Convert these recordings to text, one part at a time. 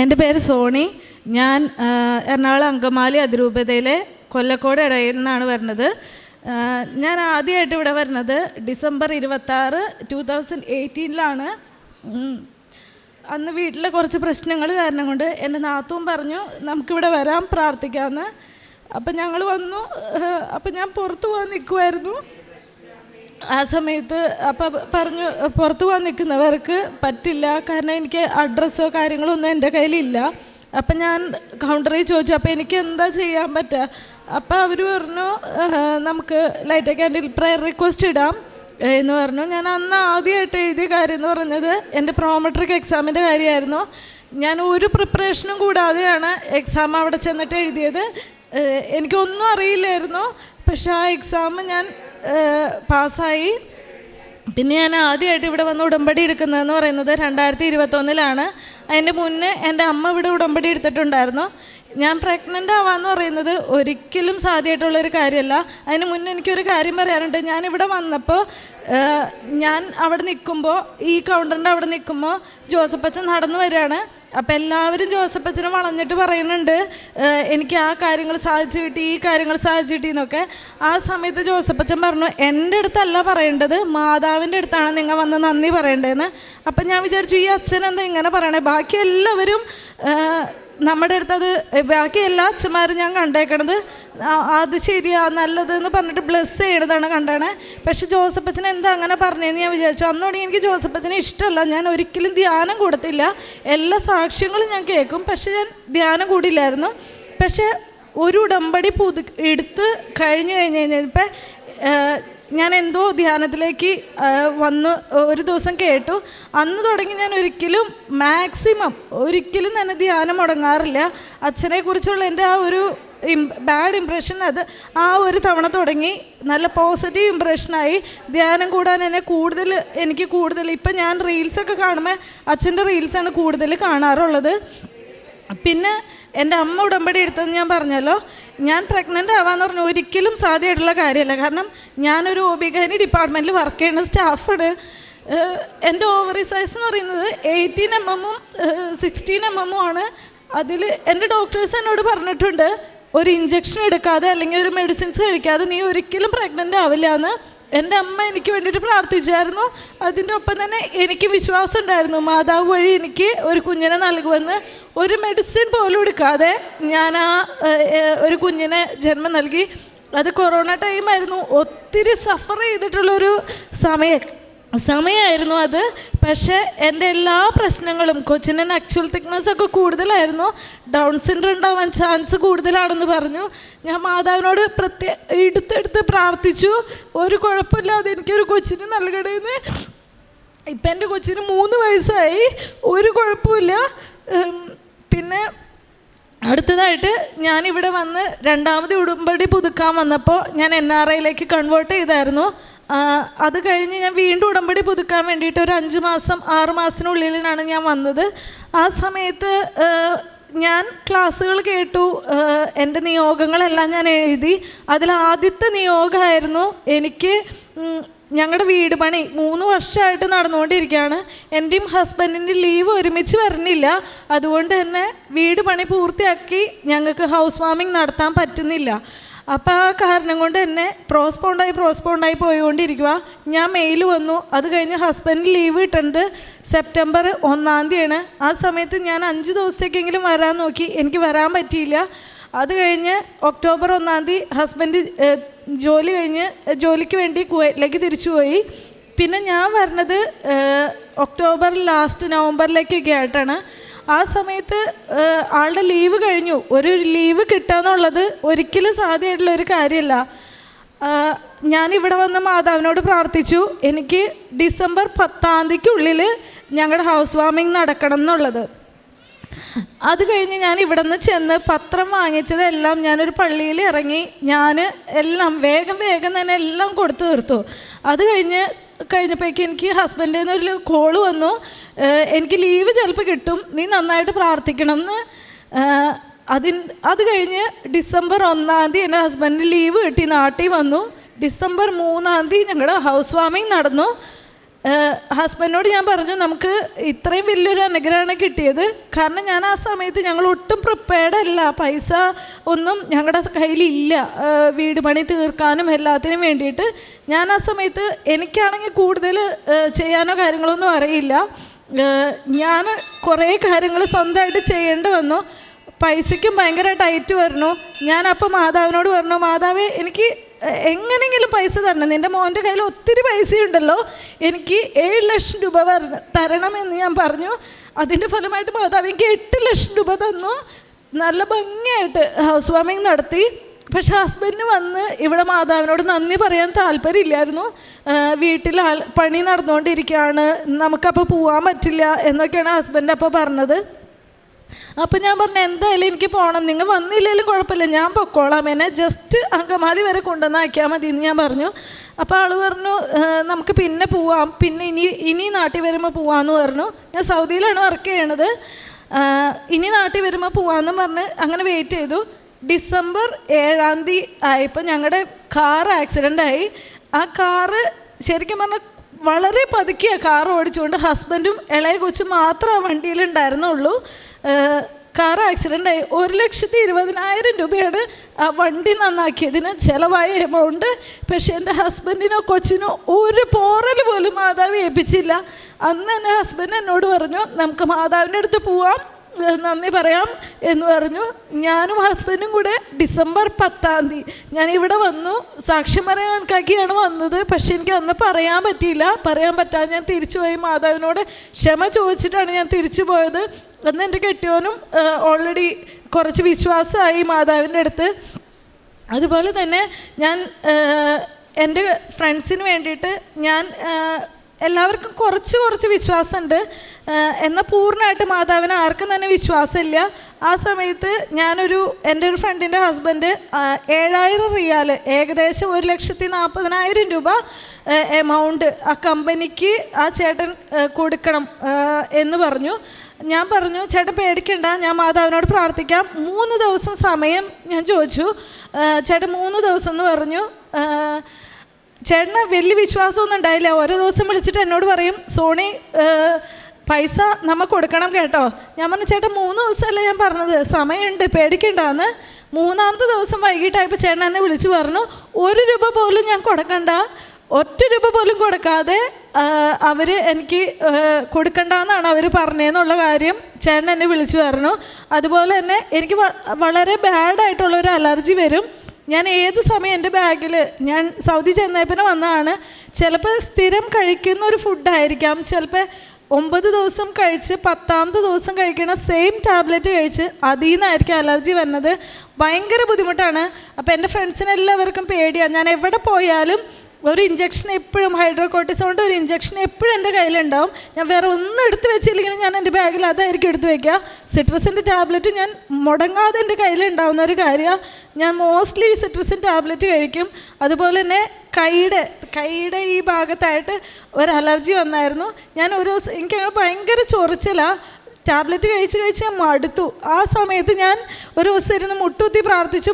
എന്റെ പേര് സോണി. ഞാൻ എറണാകുളം അങ്കമാലി അതിരൂപതയിലെ കൊല്ലക്കോട് ഇടയിൽ നിന്നാണ് വരുന്നത്. ഞാൻ ആദ്യമായിട്ട് ഇവിടെ വരുന്നത് ഡിസംബർ ഇരുപത്താറ് ടു തൗസൻഡ് എയ്റ്റീനിലാണ്. അന്ന് വീട്ടിലെ കുറച്ച് പ്രശ്നങ്ങൾ കാരണം കൊണ്ട് എന്റെ നാത്തൂൻ പറഞ്ഞു നമുക്കിവിടെ വരാം പ്രാർത്ഥിക്കാമെന്ന് അപ്പം ഞങ്ങൾ വന്നു. അപ്പം ഞാൻ പുറത്തു പോകാൻ നിൽക്കുമായിരുന്നു ആ സമയത്ത് അപ്പം പറഞ്ഞു പുറത്ത് പോകാൻ നിൽക്കുന്നവർക്ക് പറ്റില്ല. കാരണം എനിക്ക് അഡ്രസ്സോ കാര്യങ്ങളോ ഒന്നും എന്റെ കയ്യിലില്ല. അപ്പം ഞാൻ കൗണ്ടറിൽ ചോദിച്ചു അപ്പോൾ എനിക്ക് എന്താ ചെയ്യാൻ പറ്റുക അപ്പോൾ അവർ പറഞ്ഞു നമുക്ക് ലൈറ്റ് ക്യാൻഡിൽ പ്രയർ റിക്വസ്റ്റ് ഇടാം. എന്ന് പറഞ്ഞു. ഞാൻ അന്ന് ആദ്യമായിട്ട് എഴുതിയ കാര്യം എന്ന് പറഞ്ഞത് എന്റെ പ്രോമെട്രിക് എക്സാമിന്റെ കാര്യമായിരുന്നു. ഞാൻ ഒരു പ്രിപ്പറേഷനും കൂടാതെയാണ് എക്സാം അവിടെ ചെന്നിട്ട് എഴുതിയത്. എനിക്കൊന്നും അറിയില്ലായിരുന്നു. പക്ഷേ ആ എക്സാം ഞാൻ പാസ്സായി. പിന്നെ ഞാൻ ആദ്യമായിട്ട് ഇവിടെ വന്ന് ഉടമ്പടി എടുക്കുന്നതെന്ന് പറയുന്നത് രണ്ടായിരത്തി ഇരുപത്തൊന്നിലാണ് അതിന്റെ മുന്നേ എന്റെ അമ്മ ഇവിടെ ഉടമ്പടി എടുത്തിട്ടുണ്ടായിരുന്നു. ഞാൻ പ്രഗ്നന്റ് ആവാന്ന് പറയുന്നത് ഒരിക്കലും സാധ്യമായിട്ടുള്ളൊരു കാര്യമല്ല. അതിന് മുന്നേ എനിക്കൊരു കാര്യം പറയാറുണ്ട് ഞാൻ ഇവിടെ വന്നപ്പോൾ ഞാൻ അവിടെ നിൽക്കുമ്പോൾ ഈ കൗണ്ടറിന്റെ അവിടെ നിൽക്കുമ്പോൾ ജോസഫച്ചൻ നടന്നു വരികയാണ്. അപ്പം എല്ലാവരും ജോസഫ് ജോസഫച്ചനെ വളഞ്ഞിട്ട് പറയുന്നുണ്ട് എനിക്ക് ആ കാര്യങ്ങൾ സാധിച്ചു കിട്ടി ഈ കാര്യങ്ങൾ സാധിച്ചു കിട്ടി എന്നൊക്കെ. ആ സമയത്ത് ജോസഫ് ജോസഫച്ചൻ പറഞ്ഞു എന്റെ അടുത്തല്ല പറയേണ്ടത് മാതാവിന്റെ അടുത്താണ് നിങ്ങൾ വന്ന് നന്ദി പറയേണ്ടതെന്ന്. അപ്പം ഞാൻ വിചാരിച്ചു ഈ അച്ഛൻ എന്താ ഇങ്ങനെ പറയണേ? ബാക്കി എല്ലാവരും നമ്മുടെ അടുത്ത് അത് ബാക്കി എല്ലാ അച്ഛന്മാരും ഞാൻ കണ്ടേക്കണത് അത് ശരിയാ നല്ലത് എന്ന് പറഞ്ഞിട്ട് ബ്ലെസ് ചെയ്യണതാണ് കണ്ടാണ്. പക്ഷെ ജോസഫച്ചൻ എന്താ അങ്ങനെ പറഞ്ഞതെന്ന് ഞാൻ വിചാരിച്ചു. അന്നോട് എനിക്ക് ജോസഫച്ചനെ ഇഷ്ടമല്ല ഞാൻ ഒരിക്കലും ധ്യാനം കൊടുത്തില്ല. എല്ലാ സാക്ഷ്യങ്ങളും ഞാൻ കേൾക്കും. പക്ഷെ ഞാൻ ധ്യാനം കൂടിയില്ലായിരുന്നു പക്ഷെ ഒരു ഉടമ്പടി പുതു എടുത്ത് കഴിഞ്ഞ് കഴിഞ്ഞ് കഴിഞ്ഞപ്പോൾ ഞാൻ എന്തോ ധ്യാനത്തിലേക്ക് വന്ന് ഒരു ദിവസം കേട്ടു. അന്ന് തുടങ്ങി ഞാൻ ഒരിക്കലും മാക്സിമം ഒരിക്കലും തന്നെ ധ്യാനം മുടങ്ങാറില്ല. അച്ഛനെ കുറിച്ചുള്ള എന്റെ ആ ഒരു ബാഡ് ഇമ്പ്രഷൻ അത് ആ ഒരു തവണ തുടങ്ങി. നല്ല പോസിറ്റീവ് ഇമ്പ്രഷനായി ധ്യാനം കൂടാൻ എന്നെ കൂടുതൽ എനിക്ക് കൂടുതൽ ഇപ്പം ഞാൻ റീൽസൊക്കെ കാണുമ്പോൾ അച്ഛന്റെ റീൽസാണ് കൂടുതൽ കാണാറുള്ളത്. പിന്നെ എന്റെ അമ്മ ഉടമ്പടി എടുത്തെന്ന് ഞാൻ പറഞ്ഞല്ലോ ഞാൻ പ്രഗ്നന്റ് ആവാന്ന് പറഞ്ഞാൽ ഒരിക്കലും സാധ്യമായിട്ടുള്ള കാര്യമല്ല. കാരണം ഞാനൊരു ഒബിഗൈനി ഡിപ്പാർട്ട്മെന്റിൽ വർക്ക് ചെയ്യുന്ന സ്റ്റാഫാണ് എന്റെ ഓവറി സൈസ് എന്ന് പറയുന്നത് എയ്റ്റീൻ എം എമ്മും സിക്സ്റ്റീൻ എം എമ്മും ആണ്. അതിൽ എന്റെ ഡോക്ടേഴ്സ് എന്നോട് പറഞ്ഞിട്ടുണ്ട് ഒരു ഇഞ്ചക്ഷൻ എടുക്കാതെ അല്ലെങ്കിൽ ഒരു മെഡിസിൻസ് കഴിക്കാതെ നീ ഒരിക്കലും പ്രഗ്നന്റ് ആവില്ല എന്ന്. എന്റെ അമ്മ എനിക്ക് വേണ്ടിയിട്ട് പ്രാർത്ഥിച്ചായിരുന്നു. അതിന്റെ ഒപ്പം തന്നെ എനിക്ക് വിശ്വാസം ഉണ്ടായിരുന്നു. മാതാവ് വഴി എനിക്ക് ഒരു കുഞ്ഞിനെ നൽകുമെന്ന് ഒരു മെഡിസിൻ പോലും എടുക്കാതെ ഞാൻ ആ ഒരു കുഞ്ഞിനെ ജന്മം നൽകി. അത് കൊറോണ ടൈമായിരുന്നു ഒത്തിരി സഫർ ചെയ്തിട്ടുള്ളൊരു സമയം. സമയമായിരുന്നു അത്. പക്ഷേ എന്റെ എല്ലാ പ്രശ്നങ്ങളും കൊച്ചിന് ആക്ച്വൽ തിക്നെസ് ഒക്കെ കൂടുതലായിരുന്നു. ഡൗൺ സിൻഡ്രം ഉണ്ടാവാൻ ചാൻസ് കൂടുതലാണെന്ന് പറഞ്ഞു. ഞാൻ മാതാവിനോട് പ്രത്യേക എടുത്തെടുത്ത് പ്രാർത്ഥിച്ചു. ഒരു കുഴപ്പമില്ലാതെ എനിക്കൊരു കൊച്ചിന് നൽകണേന്ന്. ഇപ്പം എന്റെ കൊച്ചിന് മൂന്ന് വയസ്സായി. ഒരു കുഴപ്പമില്ല. പിന്നെ അടുത്തതായിട്ട് ഞാനിവിടെ വന്ന് രണ്ടാമത് ഉടുമ്പടി പുതുക്കാൻ വന്നപ്പോൾ ഞാൻ എൻ ആർ ഐയിലേക്ക് കൺവേർട്ട് ചെയ്തായിരുന്നു. അത് കഴിഞ്ഞ് ഞാൻ വീണ്ടും ഉടമ്പടി പുതുക്കാൻ വേണ്ടിയിട്ട് ഒരു അഞ്ച് മാസം ആറ് മാസത്തിനുള്ളിലാണ് ഞാൻ വന്നത്. ആ സമയത്ത് ഞാൻ ക്ലാസ്സുകൾ കേട്ടു. എന്റെ നിയോഗങ്ങളെല്ലാം ഞാൻ എഴുതി. അതിൽ ആദ്യത്തെ നിയോഗമായിരുന്നു എനിക്ക് ഞങ്ങളുടെ വീട് പണി മൂന്ന് വർഷമായിട്ട് നടന്നുകൊണ്ടിരിക്കുകയാണ് എന്റെയും ഹസ്ബൻഡിന്റെ ലീവ് ഒരുമിച്ച് വരുന്നില്ല അതുകൊണ്ട് തന്നെ വീട് പണി പൂർത്തിയാക്കി ഞങ്ങൾക്ക് ഹൗസ് വാമിംഗ് നടത്താൻ പറ്റുന്നില്ല. അപ്പോൾ ആ കാരണം കൊണ്ട് തന്നെ പ്രോസ്പോണ്ടായി പ്രോസ്പോണ്ടായി പോയിക്കൊണ്ടിരിക്കുക ഞാൻ മെയിൽ വന്നു. അത് കഴിഞ്ഞ് ഹസ്ബൻഡ് ലീവ് കിട്ടുന്നത് സെപ്റ്റംബർ ഒന്നാം തീയതിയാണ്. ആ സമയത്ത് ഞാൻ അഞ്ച് ദിവസത്തേക്കെങ്കിലും വരാൻ നോക്കി. എനിക്ക് വരാൻ പറ്റിയില്ല. അത് കഴിഞ്ഞ് ഒക്ടോബർ ഒന്നാം തീയതി ഹസ്ബൻഡ് ജോലി കഴിഞ്ഞ് ജോലിക്ക് വേണ്ടി കുവൈറ്റിലേക്ക് തിരിച്ചുപോയി പിന്നെ ഞാൻ വരുന്നത് ഒക്ടോബർ ലാസ്റ്റ് നവംബറിലേക്കൊക്കെ ആയിട്ടാണ്. ആ സമയത്ത് ആളുടെ ലീവ് കഴിഞ്ഞു. ഒരു ലീവ് കിട്ടുക എന്നുള്ളത് ഒരിക്കലും സാധ്യമായിട്ടുള്ള ഒരു കാര്യമല്ല. ഞാൻ ഇവിടെ വന്ന് മാതാവിനോട് പ്രാർത്ഥിച്ചു. എനിക്ക് ഡിസംബർ പത്താം തീയതിക്കുള്ളിൽ ഞങ്ങളുടെ ഹൗസ് വാമിംഗ് നടക്കണം എന്നുള്ളത് അത് കഴിഞ്ഞ് ഞാൻ ഇവിടെ നിന്ന് ചെന്ന് പത്രം വാങ്ങിച്ചതെല്ലാം ഞാനൊരു പള്ളിയിൽ ഇറങ്ങി ഞാൻ എല്ലാം വേഗം വേഗം തന്നെ എല്ലാം കൊടുത്തു തീർത്തു. അത് കഴിഞ്ഞ് കഴിഞ്ഞപ്പോഴേക്കും എനിക്ക് ഹസ്ബൻഡിൽ നിന്ന് ഒരു കോൾ വന്നു. എനിക്ക് ലീവ് ചിലപ്പോൾ കിട്ടും. നീ നന്നായിട്ട് പ്രാർത്ഥിക്കണം എന്ന്. അതിൻ അത് കഴിഞ്ഞ് ഡിസംബർ ഒന്നാം തീയതി എന്റെ ഹസ്ബൻഡിന് ലീവ് കിട്ടി. നാട്ടിൽ വന്നു. ഡിസംബർ മൂന്നാം തീയതി ഞങ്ങളുടെ ഹൗസ് വാമിങ് നടന്നു. ഹസ്ബൻഡിനോട് ഞാൻ പറഞ്ഞു നമുക്ക് ഇത്രയും വലിയൊരു അനുഗ്രഹമാണ് കിട്ടിയത്. കാരണം ഞാൻ ആ സമയത്ത് ഞങ്ങൾ ഒട്ടും പ്രിപ്പയർഡ് അല്ല. പൈസ ഒന്നും ഞങ്ങളുടെ കയ്യിലില്ല. വീട് പണി തീർക്കാനും എല്ലാത്തിനും വേണ്ടിയിട്ട്. ഞാൻ ആ സമയത്ത് എനിക്കാണെങ്കിൽ കൂടുതൽ ചെയ്യാനോ കാര്യങ്ങളൊന്നും അറിയില്ല. ഞാൻ കുറേ കാര്യങ്ങൾ സ്വന്തമായിട്ട് ചെയ്യേണ്ടി വന്നു. പൈസയ്ക്കും ഭയങ്കര ടൈറ്റ് വരണു ഞാൻ മാതാവിനോട് പറഞ്ഞു മാതാവ് എനിക്ക് എങ്ങനെയെങ്കിലും പൈസ തരണം. നിന്റെ മോന്റെ കയ്യിൽ ഒത്തിരി പൈസയുണ്ടല്ലോ. എനിക്ക് ഏഴ് ലക്ഷം രൂപ തരണമെന്ന് ഞാൻ പറഞ്ഞു. അതിന്റെ ഫലമായിട്ട് മാതാവ് എനിക്ക് എട്ട് ലക്ഷം രൂപ തന്നു. നല്ല ഭംഗിയായിട്ട് ഹൗസ് വാമിങ് നടത്തി. പക്ഷെ ഹസ്ബൻഡിന് വന്ന് ഇവിടെ മാതാവിനോട് നന്ദി പറയാൻ താല്പര്യമില്ലായിരുന്നു. വീട്ടിൽ ആൾ പണി നടന്നുകൊണ്ടിരിക്കുകയാണ്. നമുക്കപ്പോൾ പോകാൻ പറ്റില്ല എന്നൊക്കെയാണ് ഹസ്ബൻഡ് അപ്പോൾ പറഞ്ഞത്. അപ്പം ഞാൻ പറഞ്ഞു എന്തായാലും എനിക്ക് പോകണം നിങ്ങൾ വന്നില്ലെങ്കിലും കുഴപ്പമില്ല. ഞാൻ പൊക്കോളാം. എന്നെ ജസ്റ്റ് അങ്കമാലി വരെ കൊണ്ടുവന്നാക്കിയാൽ മതി എന്ന് ഞാൻ പറഞ്ഞു. അപ്പോൾ ആൾ പറഞ്ഞു നമുക്ക് പിന്നെ പോവാം. പിന്നെ ഇനി ഇനി നാട്ടിൽ വരുമ്പോൾ പോവാമെന്ന് പറഞ്ഞു. ഞാൻ സൗദിയിലാണ് വർക്ക് ചെയ്യണത്. ഇനി നാട്ടിൽ വരുമ്പോൾ പോവാമെന്ന് പറഞ്ഞ് അങ്ങനെ വെയിറ്റ് ചെയ്തു. ഡിസംബർ ഏഴാം തീയതി ആയപ്പോൾ ഞങ്ങളുടെ കാർ ആക്സിഡന്റ് ആയി. ആ കാറ് ശരിക്കും പറഞ്ഞാൽ വളരെ പതുക്കിയ കാർ ഓടിച്ചുകൊണ്ട് ഹസ്ബൻഡും ഇളയ കൊച്ചും മാത്രം ആ വണ്ടിയിലുണ്ടായിരുന്നുള്ളൂ കാർ ആക്സിഡന്റ് ആയി. ഒരു ലക്ഷത്തി ഇരുപതിനായിരം രൂപയാണ് ആ വണ്ടി നന്നാക്കിയതിന് ചിലവായ എമൗണ്ട് പക്ഷേ എന്റെ ഹസ്ബൻഡിനോ കൊച്ചിനോ ഒരു പോറൽ പോലും മാതാവ് ഏൽപ്പിച്ചില്ല. അന്ന് എന്റെ ഹസ്ബൻഡ് എന്നോട് പറഞ്ഞു നമുക്ക് മാതാവിന്റെ അടുത്ത് പോവാം. നന്ദി പറയാം എന്ന് പറഞ്ഞു. ഞാനും ഹസ്ബൻഡും കൂടെ ഡിസംബർ പത്താം തീയതി. ഞാൻ ഇവിടെ വന്നു. സാക്ഷ്യം പറയാൻ കണക്കാക്കിയാണ് വന്നത്. പക്ഷെ എനിക്ക് അന്ന് പറയാൻ പറ്റിയില്ല. പറയാൻ പറ്റാതെ ഞാൻ തിരിച്ചു പോയി. മാതാവിനോട് ക്ഷമ ചോദിച്ചിട്ടാണ് ഞാൻ തിരിച്ചു പോയത്. അന്ന് എന്റെ കെട്ടിയോനും ഓൾറെഡി കുറച്ച് വിശ്വാസമായി മാതാവിന്റെ അടുത്ത്. അതുപോലെ തന്നെ ഞാൻ എന്റെ ഫ്രണ്ട്സിന് വേണ്ടിയിട്ട് ഞാൻ എല്ലാവർക്കും കുറച്ച് കുറച്ച് വിശ്വാസമുണ്ട്. എന്നാൽ പൂർണമായിട്ട് മാതാവിന് ആർക്കും തന്നെ വിശ്വാസമില്ല. ആ സമയത്ത് ഞാനൊരു എന്റെ ഒരു ഫ്രണ്ടിന്റെ ഹസ്ബൻഡ് ഏഴായിരം റിയാൽ ഏകദേശം ഒരു ലക്ഷത്തി നാൽപ്പതിനായിരം രൂപ എമൗണ്ട് ആ കമ്പനിക്ക് ആ ചേട്ടൻ കൊടുക്കണം എന്ന് പറഞ്ഞു. ഞാൻ പറഞ്ഞു ചേട്ടൻ പേടിക്കണ്ട ഞാൻ മാതാവിനോട് പ്രാർത്ഥിക്കാം. മൂന്ന് ദിവസം സമയം ഞാൻ ചോദിച്ചു. ചേട്ടൻ മൂന്ന് ദിവസം എന്ന് പറഞ്ഞു. ചേട്ടന് വലിയ വിശ്വാസമൊന്നും ഉണ്ടായില്ല. ഓരോ ദിവസം വിളിച്ചിട്ട് എന്നോട് പറയും സോണി പൈസ നമുക്ക് കൊടുക്കണം കേട്ടോ. ഞാൻ പറഞ്ഞു ചേട്ടൻ മൂന്ന് ദിവസമല്ലേ ഞാൻ പറഞ്ഞത്. സമയമുണ്ട് പേടിക്കണ്ടെന്ന്. മൂന്നാമത്തെ ദിവസം വൈകിട്ടായപ്പോൾ ചേട്ടൻ എന്നെ വിളിച്ചു പറഞ്ഞു ഒരു രൂപ പോലും ഞാൻ കൊടുക്കണ്ട. ഒറ്റ രൂപ പോലും കൊടുക്കാതെ അവർ എനിക്ക് കൊടുക്കണ്ടെന്നാണ് അവർ പറഞ്ഞതെന്നുള്ള കാര്യം ചേട്ടൻ എന്നെ വിളിച്ചു പറഞ്ഞു. അതുപോലെ തന്നെ എനിക്ക് വളരെ ബാഡായിട്ടുള്ള ഒരു അലർജി വരും. ഞാൻ ഏത് സമയം എന്റെ ബാഗിൽ ഞാൻ സൗദി ചെന്നപ്പിന് വന്നതാണ്. ചിലപ്പോൾ സ്ഥിരം കഴിക്കുന്ന ഒരു ഫുഡായിരിക്കാം ചിലപ്പോൾ ഒമ്പത് ദിവസം കഴിച്ച് പത്താമത്തെ ദിവസം കഴിക്കണ സെയിം ടാബ്ലറ്റ് കഴിച്ച് അതിൽ നിന്നായിരിക്കും അലർജി വന്നത്. ഭയങ്കര ബുദ്ധിമുട്ടാണ്. അപ്പോൾ എന്റെ ഫ്രണ്ട്സിനെല്ലാവർക്കും പേടിയാണ് ഞാൻ എവിടെ പോയാലും ഒരു ഇഞ്ചക്ഷൻ എപ്പോഴും ഹൈഡ്രോകോട്ടിസോണിന്റെ ഒരു ഇഞ്ചക്ഷൻ എപ്പോഴും എന്റെ കയ്യിലുണ്ടാവും. ഞാൻ വേറെ ഒന്നും എടുത്ത് വെച്ചില്ലെങ്കിലും ഞാൻ എന്റെ ബാഗിൽ അതായിരിക്കും എടുത്ത് വയ്ക്കുക സിട്രസിന്റെ ടാബ്ലറ്റ് ഞാൻ മുടങ്ങാതെ എന്റെ കയ്യിലുണ്ടാവുന്ന ഒരു കാര്യമാണ് ഞാൻ മോസ്റ്റ്ലി സിട്രസിൻ ടാബ്ലറ്റ് കഴിക്കും. അതുപോലെ തന്നെ കൈയുടെ കൈയുടെ ഈ ഭാഗത്തായിട്ട് ഒരു അലർജി വന്നായിരുന്നു. ഞാൻ ഒരു ദിവസം എനിക്ക് ഭയങ്കര ചൊറിച്ചിലാണ് ടാബ്ലറ്റ് കഴിച്ച് കഴിച്ച് ഞാൻ മടുത്തു. ആ സമയത്ത് ഞാൻ ഒരു ദിവസം ഇരുന്ന് മുട്ടുകുത്തി പ്രാർത്ഥിച്ചു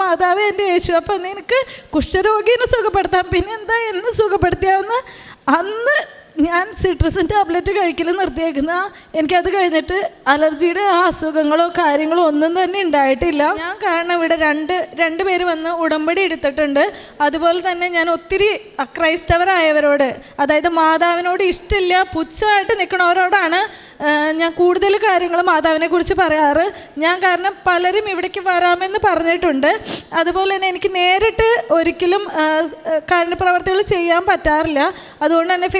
മാതാവ് എന്റെ യേശു അപ്പം നിനക്ക് കുഷ്ഠരോഗീനെ സുഖപ്പെടുത്താം. പിന്നെ എന്താ എന്നെ സുഖപ്പെടുത്തിയാന്ന് അന്ന് ഞാൻ സിട്രസിൻ ടാബ്ലറ്റ് കഴിക്കൽ നിർത്തിയേക്കുന്ന. എനിക്കത് കഴിഞ്ഞിട്ട് അലർജിയുടെ അസുഖങ്ങളോ കാര്യങ്ങളോ ഒന്നും തന്നെ ഉണ്ടായിട്ടില്ല. ഞാൻ കാരണം ഇവിടെ രണ്ട് രണ്ട് പേര് വന്ന് ഉടമ്പടി എടുത്തിട്ടുണ്ട്. അതുപോലെ തന്നെ ഞാൻ ഒത്തിരി അക്രൈസ്തവരായവരോട് അതായത് മാതാവിനോട് ഇഷ്ടമില്ല പുച്ഛമായിട്ട് നിൽക്കണവരോടാണ് ഞാൻ കൂടുതൽ കാര്യങ്ങൾ മാതാവിനെ കുറിച്ച് പറയാറ്. ഞാൻ കാരണം പലരും ഇവിടേക്ക് വരാമെന്ന് പറഞ്ഞിട്ടുണ്ട്. അതുപോലെ തന്നെ എനിക്ക് നേരിട്ട് ഒരിക്കലും കാരുണ്യ പ്രവർത്തികൾ ചെയ്യാൻ പറ്റാറില്ല. അതുകൊണ്ട് തന്നെ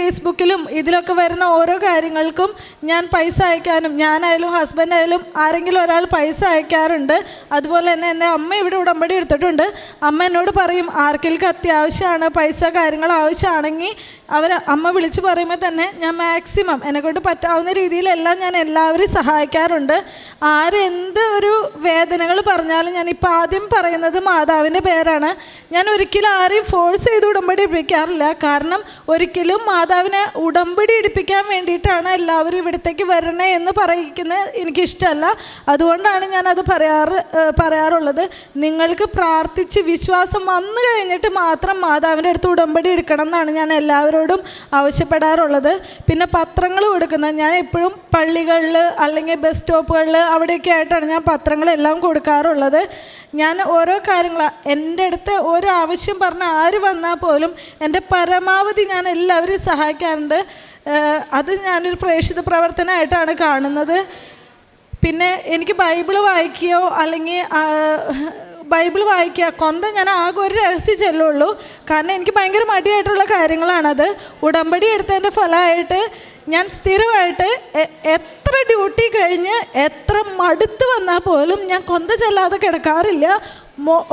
ഫേസ്ബുക്കിലും ഇതിലൊക്കെ വരുന്ന ഓരോ കാര്യങ്ങൾക്കും ഞാൻ പൈസ അയക്കാനും ഞാനായാലും ഹസ്ബൻഡ് ആയാലും ആരെങ്കിലും ഒരാൾ പൈസ അയക്കാറുണ്ട്. അതുപോലെ തന്നെ എന്റെ അമ്മ ഇവിടെ ഉടമ്പടി എടുത്തിട്ടുണ്ട്. അമ്മ എന്നോട് പറയും ആർക്കെങ്കിലും അത്യാവശ്യമാണ് പൈസ കാര്യങ്ങൾ ആവശ്യമാണെങ്കിൽ അവർ അമ്മ വിളിച്ച് പറയുമ്പോൾ തന്നെ ഞാൻ മാക്സിമം എന്നെക്കൊണ്ട് പറ്റാവുന്ന രീതിയിലെല്ലാം ഞാൻ എല്ലാവരെയും സഹായിക്കാറുണ്ട്. ആരെന്ത് ഒരു വേദനകൾ പറഞ്ഞാലും ഞാൻ ഇപ്പോൾ ആദ്യം പറയുന്നത് മാതാവിന്റെ പേരാണ്. ഞാൻ ഒരിക്കലും ആരെയും ഫോഴ്സ് ചെയ്ത് ഉടമ്പടി പിടിക്കാറില്ല കാരണം ഒരിക്കലും മാതാവിനെ ഉടമ്പടി എടുപ്പിക്കാൻ വേണ്ടിയിട്ടാണ് എല്ലാവരും ഇവിടത്തേക്ക് വരണേ എന്ന് പറയിക്കുന്നത് എനിക്കിഷ്ടമല്ല. അതുകൊണ്ടാണ് ഞാനത് പറയാറ് പറയാറുള്ളത്. നിങ്ങൾക്ക് പ്രാർത്ഥിച്ച് വിശ്വാസം വന്നു കഴിഞ്ഞിട്ട് മാത്രം മാതാവിന്റെ അടുത്ത് ഉടമ്പടി എടുക്കണം എന്നാണ് ഞാൻ എല്ലാവരോടും ആവശ്യപ്പെടാറുള്ളത്. പിന്നെ പത്രങ്ങൾ കൊടുക്കുന്നത് ഞാൻ എപ്പോഴും പള്ളികളിൽ അല്ലെങ്കിൽ ബസ് സ്റ്റോപ്പുകളിൽ അവിടെയൊക്കെ ആയിട്ടാണ് ഞാൻ പത്രങ്ങളെല്ലാം കൊടുക്കാറുള്ളത്. ഞാൻ ഓരോ കാര്യങ്ങൾ എന്റെ അടുത്ത് ഓരോ ആവശ്യം പറഞ്ഞ ആര് വന്നാൽ പോലും എന്റെ പരമാവധി ഞാൻ എല്ലാവരും സഹായിക്കാറുണ്ട്. ഏഹ് അത് ഞാനൊരു പ്രേക്ഷിത പ്രവർത്തനമായിട്ടാണ് കാണുന്നത്. പിന്നെ എനിക്ക് ബൈബിൾ വായിക്കുകയോ അല്ലെങ്കിൽ ബൈബിൾ വായിക്കുക കൊന്ത ഞാൻ ആകെ ഒരു രഹസ്യം ചെല്ലുള്ളൂ കാരണം എനിക്ക് ഭയങ്കര മടിയായിട്ടുള്ള കാര്യങ്ങളാണത്. ഉടമ്പടി എടുത്തതിന്റെ ഫലമായിട്ട് ഞാൻ സ്ഥിരമായിട്ട് എത്ര ഡ്യൂട്ടി കഴിഞ്ഞ് എത്ര മടുത്ത് വന്നാൽ പോലും ഞാൻ കൊന്ത ചെല്ലാതെ കിടക്കാറില്ല.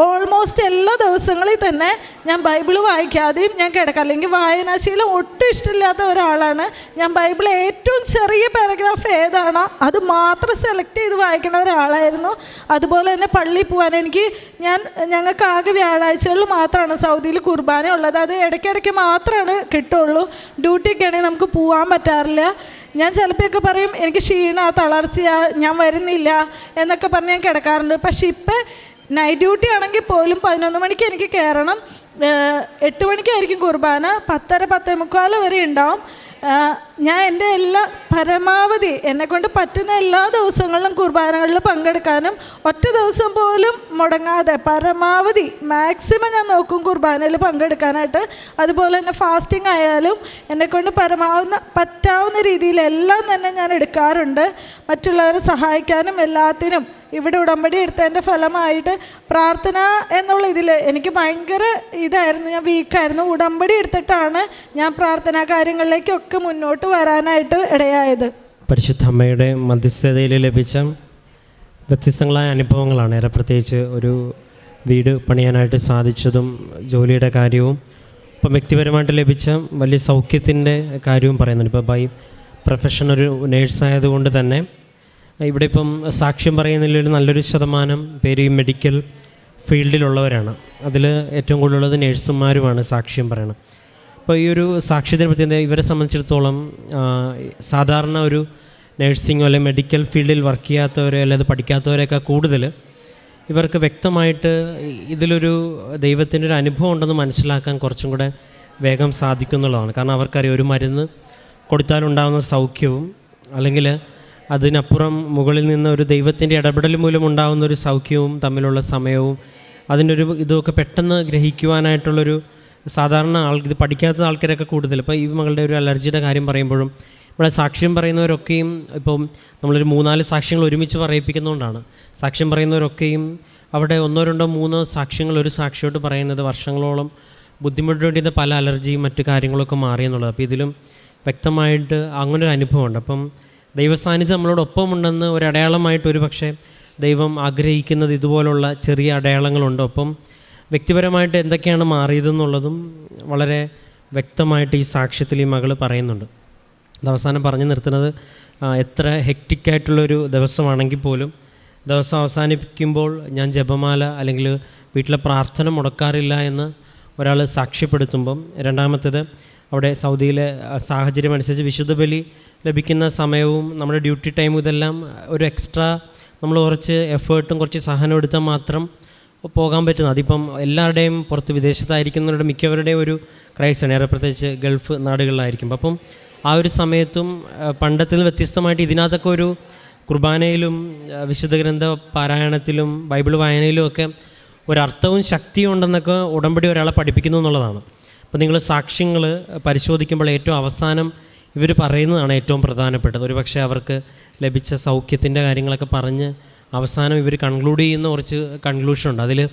ഓൾമോസ്റ്റ് എല്ലാ ദിവസങ്ങളിൽ തന്നെ ഞാൻ ബൈബിൾ വായിക്കാതെയും ഞാൻ കിടക്കാം. അല്ലെങ്കിൽ വായനാശീലം ഒട്ടും ഇഷ്ടമില്ലാത്ത ഒരാളാണ്. ഞാൻ ബൈബിൾ ഏറ്റവും ചെറിയ പാരഗ്രാഫ് ഏതാണോ അത് മാത്രം സെലക്ട് ചെയ്ത് വായിക്കുന്ന ഒരാളായിരുന്നു. അതുപോലെ തന്നെ പള്ളിയിൽ പോകാൻ എനിക്ക് ഞാൻ ഞങ്ങൾക്ക് ആകെ വ്യാഴാഴ്ചകളിൽ മാത്രമാണ് സൗദിയിൽ കുർബാന ഉള്ളത്. അത് ഇടയ്ക്കിടയ്ക്ക് മാത്രമാണ് കിട്ടുള്ളൂ. ഡ്യൂട്ടിയൊക്കെ ആണെങ്കിൽ നമുക്ക് പോകാൻ പറ്റാറില്ല. ഞാൻ ചിലപ്പോഴൊക്കെ പറയും എനിക്ക് ക്ഷീണ തളർച്ചയാ ഞാൻ വരുന്നില്ല എന്നൊക്കെ പറഞ്ഞ് ഞാൻ കിടക്കാറുണ്ട്. പക്ഷേ ഇപ്പം നൈറ്റ് ഡ്യൂട്ടി ആണെങ്കിൽ പോലും പതിനൊന്ന് മണിക്ക് എനിക്ക് കയറണം. എട്ട് മണിക്കായിരിക്കും കുർബാന. പത്തര പത്തേ മുക്കാൽ വരെ ഉണ്ടാവും. ഞാൻ എന്റെ എല്ലാ പരമാവധി എന്നെക്കൊണ്ട് പറ്റുന്ന എല്ലാ ദിവസങ്ങളിലും കുർബാനകളിൽ പങ്കെടുക്കാനും ഒറ്റ ദിവസം പോലും മുടങ്ങാതെ പരമാവധി മാക്സിമം ഞാൻ നോക്കും കുർബാനയിൽ പങ്കെടുക്കാനായിട്ട്. അതുപോലെ തന്നെ ഫാസ്റ്റിംഗ് ആയാലും എന്നെക്കൊണ്ട് പരമാവുന്ന പറ്റാവുന്ന രീതിയിലെല്ലാം തന്നെ ഞാൻ എടുക്കാറുണ്ട്. മറ്റുള്ളവരെ സഹായിക്കാനും എല്ലാത്തിനും ഇവിടെ ഉടമ്പടി എടുത്തതിന്റെ ഫലമായിട്ട് പ്രാർത്ഥന എന്നുള്ള ഇതിൽ എനിക്ക് ഭയങ്കര ഇതായിരുന്നു. ഞാൻ വീക്കായിരുന്നു ഉടമ്പടി എടുത്തിട്ടാണ് ഞാൻ പ്രാർത്ഥനാ കാര്യങ്ങളിലേക്കൊക്കെ മുന്നോട്ട് വരാനായിട്ട് ഇടയായത്. പരിശുദ്ധ അമ്മയുടെ മധ്യസ്ഥതയിൽ ലഭിച്ച വ്യത്യസ്തങ്ങളായ അനുഭവങ്ങളാണ്. ഏറെ പ്രത്യേകിച്ച് ഒരു വീട് പണിയാനായിട്ട് സാധിച്ചതും ജോലിയുടെ കാര്യവും ഇപ്പം വ്യക്തിപരമായിട്ട് ലഭിച്ച വലിയ സൗഖ്യത്തിന്റെ കാര്യവും പറയുന്നുണ്ട്. ഇപ്പോൾ ബൈ പ്രൊഫഷൻ ഒരു നേഴ്സായതുകൊണ്ട് തന്നെ ഇവിടെ ഇപ്പം സാക്ഷ്യം പറയുന്നതിലൊരു നല്ലൊരു ശതമാനം പേര് ഈ മെഡിക്കൽ ഫീൽഡിലുള്ളവരാണ്. അതിൽ ഏറ്റവും കൂടുതലുള്ളത് നേഴ്സുമാരുമാണ് സാക്ഷ്യം പറയണം അപ്പോൾ ഈ ഒരു സാക്ഷ്യത്തിന് പ്രത്യേകത ഇവരെ സംബന്ധിച്ചിടത്തോളം സാധാരണ ഒരു നഴ്സിംഗോ അല്ലെങ്കിൽ മെഡിക്കൽ ഫീൽഡിൽ വർക്ക് ചെയ്യാത്തവരോ അല്ലെങ്കിൽ പഠിക്കാത്തവരെയൊക്കെ കൂടുതൽ ഇവർക്ക് വ്യക്തമായിട്ട് ഇതിലൊരു ദൈവത്തിന്റെ ഒരു അനുഭവം ഉണ്ടെന്ന് മനസ്സിലാക്കാൻ കുറച്ചും കൂടെ വേഗം സാധിക്കും എന്നുള്ളതാണ് കാരണം അവർക്കറിയാം ഒരു മരുന്ന് കൊടുത്താലുണ്ടാകുന്ന സൗഖ്യവും അല്ലെങ്കിൽ അതിനപ്പുറം മുകളിൽ നിന്ന് ഒരു ദൈവത്തിന്റെ ഇടപെടൽ മൂലം ഉണ്ടാകുന്ന ഒരു സൗഖ്യവും തമ്മിലുള്ള സമയവും അതിന്റെ ഒരു ഇതൊക്കെ പെട്ടെന്ന് ഗ്രഹിക്കുവാനായിട്ടുള്ളൊരു സാധാരണ ആൾ ഇത് പഠിക്കാത്ത ആൾക്കാരൊക്കെ കൂടുതൽ. ഇപ്പോൾ ഈ മകളുടെ ഒരു അലർജിയുടെ കാര്യം പറയുമ്പോഴും നമ്മളെ സാക്ഷ്യം പറയുന്നവരൊക്കെയും ഇപ്പം നമ്മളൊരു മൂന്നാൽ സാക്ഷ്യങ്ങൾ ഒരുമിച്ച് പറയിപ്പിക്കുന്നതുകൊണ്ടാണ്. സാക്ഷ്യം പറയുന്നവരൊക്കെയും അവിടെ ഒന്നോ രണ്ടോ മൂന്നോ സാക്ഷ്യങ്ങൾ ഒരു സാക്ഷിയോട്ട് പറയുന്നത് വർഷങ്ങളോളം ബുദ്ധിമുട്ടുകൊണ്ടിരുന്ന പല അലർജിയും മറ്റു കാര്യങ്ങളൊക്കെ മാറിയെന്നുള്ളത് അപ്പോൾ ഇതിലും വ്യക്തമായിട്ട് അങ്ങനൊരു അനുഭവമുണ്ട്. അപ്പം ദൈവസാന്നിധ്യം നമ്മളോടൊപ്പമുണ്ടെന്ന് ഒരടയാളമായിട്ട് ഒരു പക്ഷേ ദൈവം ആഗ്രഹിക്കുന്നത് ഇതുപോലുള്ള ചെറിയ അടയാളങ്ങളുണ്ട്. ഒപ്പം വ്യക്തിപരമായിട്ട് എന്തൊക്കെയാണ് മാറിയതെന്നുള്ളതും വളരെ വ്യക്തമായിട്ട് ഈ സാക്ഷ്യത്തിൽ ഈ മകൾ പറയുന്നുണ്ട്. അത് അവസാനം പറഞ്ഞു നിർത്തുന്നത് എത്ര ഹെക്റ്റിക്കായിട്ടുള്ളൊരു ദിവസമാണെങ്കിൽ പോലും ദിവസം അവസാനിപ്പിക്കുമ്പോൾ ഞാൻ ജപമാല അല്ലെങ്കിൽ വീട്ടിലെ പ്രാർത്ഥന മുടക്കാറില്ല എന്ന് ഒരാൾ സാക്ഷ്യപ്പെടുത്തുമ്പം രണ്ടാമത്തേത് അവിടെ സൗദിയിലെ സാഹചര്യം അനുസരിച്ച് വിശുദ്ധ ബലി ലഭിക്കുന്ന സമയവും നമ്മുടെ ഡ്യൂട്ടി ടൈമും ഇതെല്ലാം ഒരു എക്സ്ട്രാ നമ്മൾ കുറച്ച് എഫേർട്ടും കുറച്ച് സഹനം എടുത്താൽ മാത്രം പോകാൻ പറ്റുന്നത്. അതിപ്പം എല്ലാവരുടെയും പുറത്ത് വിദേശത്തായിരിക്കുന്നവരുടെ മിക്കവരുടെയും ഒരു ക്രൈസാണ്. ഏറെ പ്രത്യേകിച്ച് ഗൾഫ് നാടുകളിലായിരിക്കും. അപ്പം ആ ഒരു സമയത്തും പണ്ടത്തിൽ വ്യത്യസ്തമായിട്ട് ഇതിനകത്തൊക്കെ ഒരു കുർബാനയിലും വിശുദ്ധ ഗ്രന്ഥ പാരായണത്തിലും ബൈബിൾ വായനയിലും ഒക്കെ ഒരർത്ഥവും ശക്തിയും ഉണ്ടെന്നൊക്കെ ഉടമ്പടി ഒരാളെ പഠിപ്പിക്കുന്നു എന്നുള്ളതാണ്. അപ്പോൾ നിങ്ങൾ സാക്ഷ്യങ്ങൾ പരിശോധിക്കുമ്പോൾ ഏറ്റവും അവസാനം ഇവർ പറയുന്നതാണ് ഏറ്റവും പ്രധാനപ്പെട്ടത്. ഒരു പക്ഷേ അവർക്ക് ലഭിച്ച സൗഖ്യത്തിന്റെ കാര്യങ്ങളൊക്കെ പറഞ്ഞ് അവസാനം ഇവർ കൺക്ലൂഡ് ചെയ്യുന്ന കുറച്ച് കൺക്ലൂഷൻ ഉണ്ട്. അതിൽ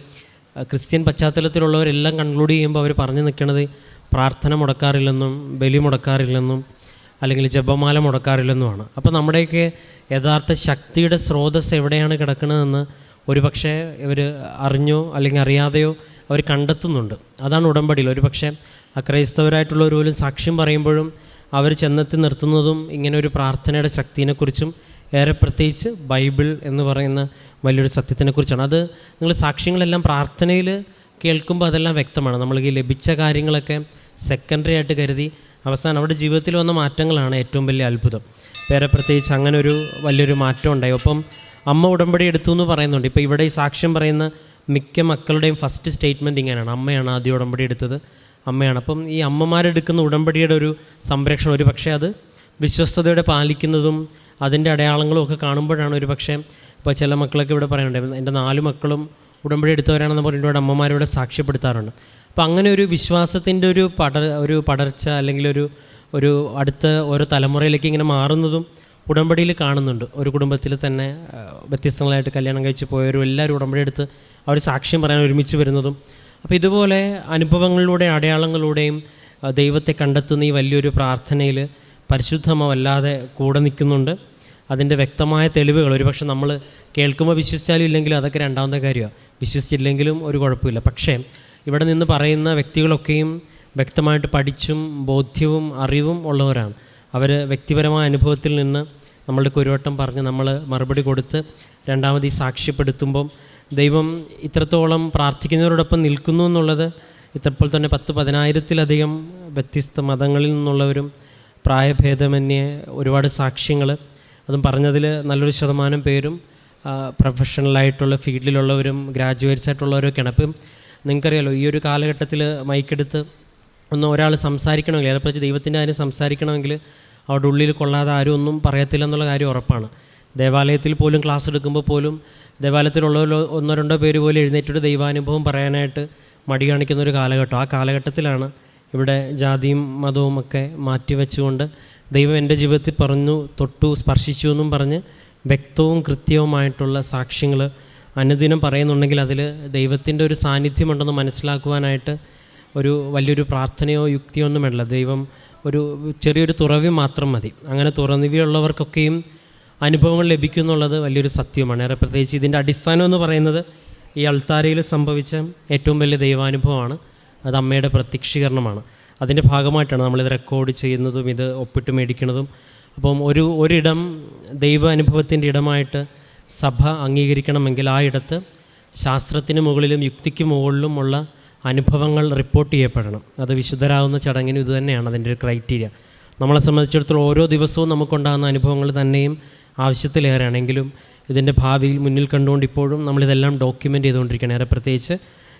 ക്രിസ്ത്യൻ പശ്ചാത്തലത്തിലുള്ളവരെല്ലാം കൺക്ലൂഡ് ചെയ്യുമ്പോൾ അവർ പറഞ്ഞു നിൽക്കുന്നത് പ്രാർത്ഥന മുടക്കാറില്ലെന്നും ബലി മുടക്കാറില്ലെന്നും അല്ലെങ്കിൽ ജപമാല മുടക്കാറില്ലെന്നുമാണ്. അപ്പോൾ നമ്മുടെയൊക്കെ യഥാർത്ഥ ശക്തിയുടെ സ്രോതസ് എവിടെയാണ് കിടക്കുന്നതെന്ന് ഒരുപക്ഷെ ഇവർ അറിഞ്ഞോ അല്ലെങ്കിൽ അറിയാതെയോ അവർ കണ്ടെത്തുന്നുണ്ട്. അതാണ് ഉടമ്പടിയിൽ. ഒരുപക്ഷെ അക്രൈസ്തവരായിട്ടുള്ളവർ പോലും സാക്ഷ്യം പറയുമ്പോഴും അവർ ചെന്നെത്തി നിർത്തുന്നതും ഇങ്ങനെ ഒരു പ്രാർത്ഥനയുടെ ശക്തിയെക്കുറിച്ചും ഏറെ പ്രത്യേകിച്ച് ബൈബിൾ എന്ന് പറയുന്ന വലിയൊരു സത്യത്തിനെക്കുറിച്ചാണ്. അത് നിങ്ങൾ സാക്ഷ്യങ്ങളെല്ലാം പ്രാർത്ഥനയിൽ കേൾക്കുമ്പോൾ അതെല്ലാം വ്യക്തമാണ്. നമ്മൾ ഈ ലഭിച്ച കാര്യങ്ങളൊക്കെ സെക്കൻഡറി ആയിട്ട് കരുതി അവസാനം അവിടെ ജീവിതത്തിൽ വന്ന മാറ്റങ്ങളാണ് ഏറ്റവും വലിയ അത്ഭുതം. വേറെ പ്രത്യേകിച്ച് അങ്ങനെ ഒരു വലിയൊരു മാറ്റം ഉണ്ടായി. ഒപ്പം അമ്മ ഉടമ്പടി എടുത്തു എന്ന് പറയുന്നുണ്ട്. ഇപ്പോൾ ഇവിടെ ഈ സാക്ഷ്യം പറയുന്ന മിക്ക മക്കളുടെയും ഫസ്റ്റ് സ്റ്റേറ്റ്മെന്റ് ഇങ്ങനെയാണ്. അമ്മയാണ് ആദ്യം ഉടമ്പടി എടുത്തത്. അമ്മയാണ്. അപ്പം ഈ അമ്മമാരെടുക്കുന്ന ഉടമ്പടിയുടെ ഒരു സംരക്ഷണം ഒരു പക്ഷേ അത് വിശ്വസ്തയോടെ പാലിക്കുന്നതും അതിന്റെ അടയാളങ്ങളും ഒക്കെ കാണുമ്പോഴാണ് ഒരു പക്ഷേ ഇപ്പോൾ ചില മക്കളൊക്കെ ഇവിടെ പറയുന്നുണ്ട് എന്റെ നാല് മക്കളും ഉടമ്പടി എടുത്തവരാണെന്ന് പറഞ്ഞിട്ട് അമ്മമാരിവിടെ സാക്ഷ്യപ്പെടുത്താറുണ്ട്. അപ്പോൾ അങ്ങനെ ഒരു വിശ്വാസത്തിന്റെ ഒരു പടർ ഒരു പടർച്ച അല്ലെങ്കിൽ ഒരു ഒരു അടുത്ത ഓരോ തലമുറയിലേക്ക് ഇങ്ങനെ മാറുന്നതും ഉടമ്പടിയിൽ കാണുന്നുണ്ട്. ഒരു കുടുംബത്തിൽ തന്നെ വ്യത്യസ്തങ്ങളായിട്ട് കല്യാണം കഴിച്ച് പോയവരും എല്ലാവരും ഉടമ്പടി എടുത്ത് അവർ സാക്ഷ്യം പറയാൻ ഒരുമിച്ച് വരുന്നതും അപ്പോൾ ഇതുപോലെ അനുഭവങ്ങളിലൂടെ അടയാളങ്ങളിലൂടെയും ദൈവത്തെ കണ്ടെത്തുന്ന ഈ വലിയൊരു പ്രാർത്ഥനയിൽ പരിശുദ്ധമ വല്ലാതെ കൂടെ നിൽക്കുന്നുണ്ട്. അതിന്റെ വ്യക്തമായ തെളിവുകൾ ഒരുപക്ഷെ നമ്മൾ കേൾക്കുമ്പോൾ വിശ്വസിച്ചാലും ഇല്ലെങ്കിലും അതൊക്കെ രണ്ടാമത്തെ കാര്യമാണ് വിശ്വസിച്ചില്ലെങ്കിലും ഒരു കുഴപ്പമില്ല. പക്ഷേ ഇവിടെ നിന്ന് പറയുന്ന വ്യക്തികളൊക്കെയും വ്യക്തമായിട്ട് പഠിച്ചും ബോധ്യവും അറിവും ഉള്ളവരാണ്. അവർ വ്യക്തിപരമായ അനുഭവത്തിൽ നിന്ന് നമ്മളുടെ ഒരു വട്ടം പറഞ്ഞ് നമ്മൾ മറുപടി കൊടുത്ത് രണ്ടാമത് ഈ സാക്ഷ്യപ്പെടുത്തുമ്പം ദൈവം ഇത്രത്തോളം പ്രാർത്ഥിക്കുന്നവരോടൊപ്പം നിൽക്കുന്നു എന്നുള്ളത് ഇത്തപ്പോൾ തന്നെ പത്ത് പതിനായിരത്തിലധികം വ്യത്യസ്ത മതങ്ങളിൽ നിന്നുള്ളവരും പ്രായഭേദമന്യേ ഒരുപാട് സാക്ഷ്യങ്ങൾ അതും പറഞ്ഞതിൽ നല്ലൊരു ശതമാനം പേരും പ്രൊഫഷണലായിട്ടുള്ള ഫീൽഡിലുള്ളവരും ഗ്രാജുവേറ്റ്സ് ആയിട്ടുള്ളവരൊക്കെയാണ് അപ്പം നിങ്ങൾക്കറിയാലോ ഈ ഒരു കാലഘട്ടത്തിൽ മൈക്കെടുത്ത് ഒന്ന് ഒരാൾ സംസാരിക്കണമെങ്കിൽ അതിനെപ്പറ്റി ദൈവത്തിന്റെ കാര്യം സംസാരിക്കണമെങ്കിൽ അവരുടെ ഉള്ളിൽ കൊള്ളാതെ ആരും ഒന്നും പറയത്തില്ല എന്നുള്ള കാര്യം ഉറപ്പാണ്. ദേവാലയത്തിൽ പോലും ക്ലാസ് എടുക്കുമ്പോൾ പോലും ദേവാലയത്തിലുള്ള ഒന്നോ രണ്ടോ പേര് പോലും എഴുന്നേറ്റൊരു ദൈവാനുഭവം പറയാനായിട്ട് മടി കാണിക്കുന്ന ഒരു കാലഘട്ടം. ആ കാലഘട്ടത്തിലാണ് ഇവിടെ ജാതിയും മതവും ഒക്കെ മാറ്റിവെച്ചുകൊണ്ട് ദൈവം എന്റെ ജീവിതത്തിൽ പറഞ്ഞു തൊട്ടു സ്പർശിച്ചു എന്നും പറഞ്ഞ് വ്യക്തവും കൃത്യവുമായിട്ടുള്ള സാക്ഷ്യങ്ങൾ അനുദിനം പറയുന്നുണ്ടെങ്കിൽ അതിൽ ദൈവത്തിന്റെ ഒരു സാന്നിധ്യമുണ്ടെന്ന് മനസ്സിലാക്കുവാനായിട്ട് ഒരു വലിയൊരു പ്രാർത്ഥനയോ യുക്തിയോ ഒന്നും വേണ്ട ദൈവം ഒരു ചെറിയൊരു തുറവി മാത്രം മതി. അങ്ങനെ തുറന്നിവിയുള്ളവർക്കൊക്കെയും അനുഭവങ്ങൾ ലഭിക്കുന്നുള്ളത് വലിയൊരു സത്യമാണ് ഏറെ പ്രത്യേകിച്ച് ഇതിന്റെ അടിസ്ഥാനം എന്ന് പറയുന്നത് ഈ അൾത്താരയിൽ സംഭവിച്ച ഏറ്റവും വലിയ ദൈവാനുഭവമാണ്. അത് അമ്മയുടെ പ്രത്യക്ഷീകരണമാണ്. അതിന്റെ ഭാഗമായിട്ടാണ് നമ്മളിത് റെക്കോർഡ് ചെയ്യുന്നതും ഇത് ഒപ്പിട്ട് മേടിക്കുന്നതും. അപ്പം ഒരു ഒരിടം ദൈവ അനുഭവത്തിന്റെ ഇടമായിട്ട് സഭ അംഗീകരിക്കണമെങ്കിൽ ആ ഇടത്ത് ശാസ്ത്രത്തിന് മുകളിലും യുക്തിക്ക് മുകളിലുമുള്ള അനുഭവങ്ങൾ റിപ്പോർട്ട് ചെയ്യപ്പെടണം. അത് വിശുദ്ധരാകുന്ന ചടങ്ങിന് ഇതുതന്നെയാണ് അതിന്റെ ഒരു ക്രൈറ്റീരിയ നമ്മളെ സംബന്ധിച്ചിടത്തോളം ഓരോ ദിവസവും നമുക്കുണ്ടാകുന്ന അനുഭവങ്ങൾ തന്നെയും ആവശ്യത്തിലേറെയാണെങ്കിലും ഇതിന്റെ ഭാവിയിൽ മുന്നിൽ കണ്ടുകൊണ്ട് ഇപ്പോഴും നമ്മളിതെല്ലാം ഡോക്യുമെന്റ് ചെയ്തുകൊണ്ടിരിക്കുകയാണ്. ഏറെ പ്രത്യേകിച്ച്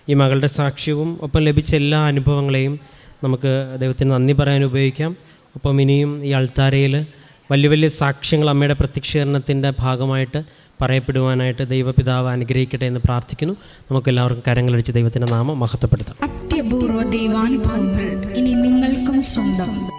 ഈ മകളുടെ സാക്ഷ്യവും ഒപ്പം ലഭിച്ച എല്ലാ അനുഭവങ്ങളെയും നമുക്ക് ദൈവത്തിന് നന്ദി പറയാൻ ഉപയോഗിക്കാം. ഒപ്പം ഇനിയും ഈ അൾത്താരയിൽ വലിയ വലിയ സാക്ഷ്യങ്ങൾ അമ്മയുടെ പ്രത്യക്ഷീകരണത്തിന്റെ ഭാഗമായിട്ട് പറയപ്പെടുവാനായിട്ട് ദൈവപിതാവ് അനുഗ്രഹിക്കട്ടെ എന്ന് പ്രാർത്ഥിക്കുന്നു. നമുക്ക് എല്ലാവർക്കും കരങ്ങളടിച്ച് ദൈവത്തിന്റെ നാമം മഹത്വപ്പെടുത്താം. അത്യപൂർവ ദൈവാനുഭവങ്ങൾ ഇനി നിങ്ങൾക്കും സ്വന്തം.